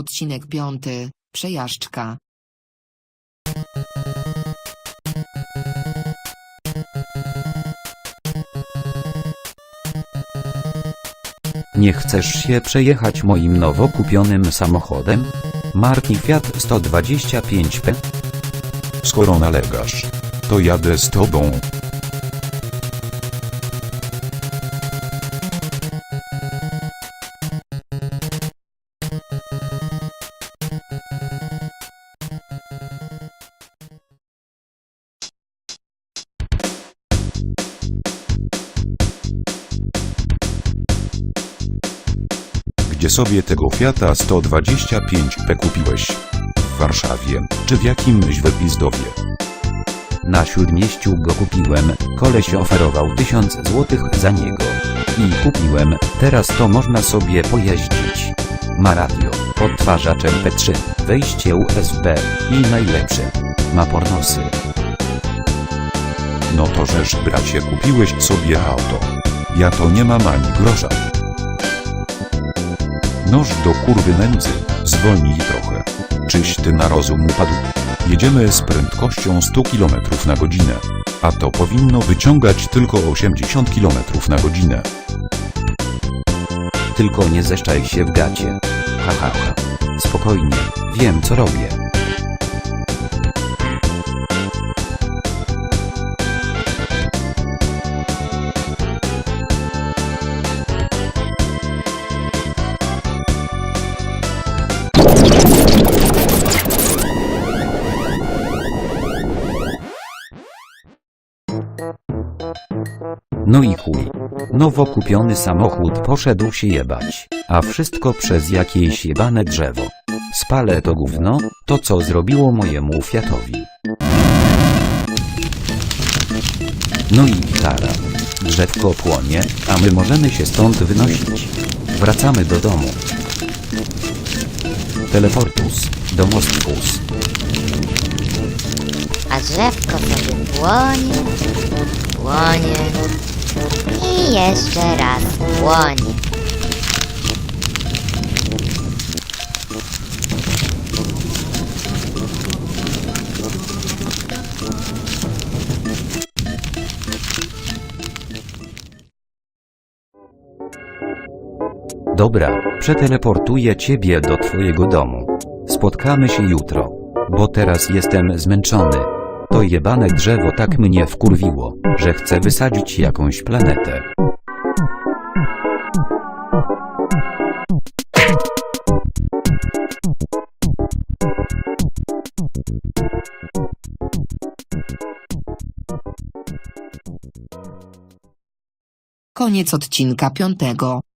Odcinek piąty. Przejażdżka. Nie chcesz się przejechać moim nowo kupionym samochodem? Marki Fiat 125P? Skoro nalegasz, to jadę z tobą. Sobie tego Fiata 125P kupiłeś? W Warszawie, czy w jakimś wypizdowie? Na śródmieściu go kupiłem, koleś oferował 1000 złotych za niego. I kupiłem, teraz to można sobie pojeździć. Ma radio, odtwarzacz MP3, wejście USB i najlepsze. Ma pornosy. No to żeż bracie kupiłeś sobie auto. Ja to nie mam ani grosza. Noż do kurwy nędzy, zwolnij trochę. Czyś ty na rozum upadł. Jedziemy z prędkością 100 km na godzinę. A to powinno wyciągać tylko 80 km na godzinę. Tylko nie zeszczaj się w gacie. Ha ha ha. Spokojnie, wiem co robię. No i chuj. Nowo kupiony samochód poszedł się jebać, a wszystko przez jakieś jebane drzewo. Spalę to gówno, to co zrobiło mojemu Fiatowi. No i gitara. Drzewko płonie, a my możemy się stąd wynosić. Wracamy do domu. Teleportus, domostwus. a drzewko sobie płonie, płonie i jeszcze raz płonie. Dobra, przeteleportuję ciebie do twojego domu. Spotkamy się jutro. Bo teraz jestem zmęczony. To jebane drzewo tak mnie wkurwiło, że chcę wysadzić jakąś planetę. Koniec odcinka piątego.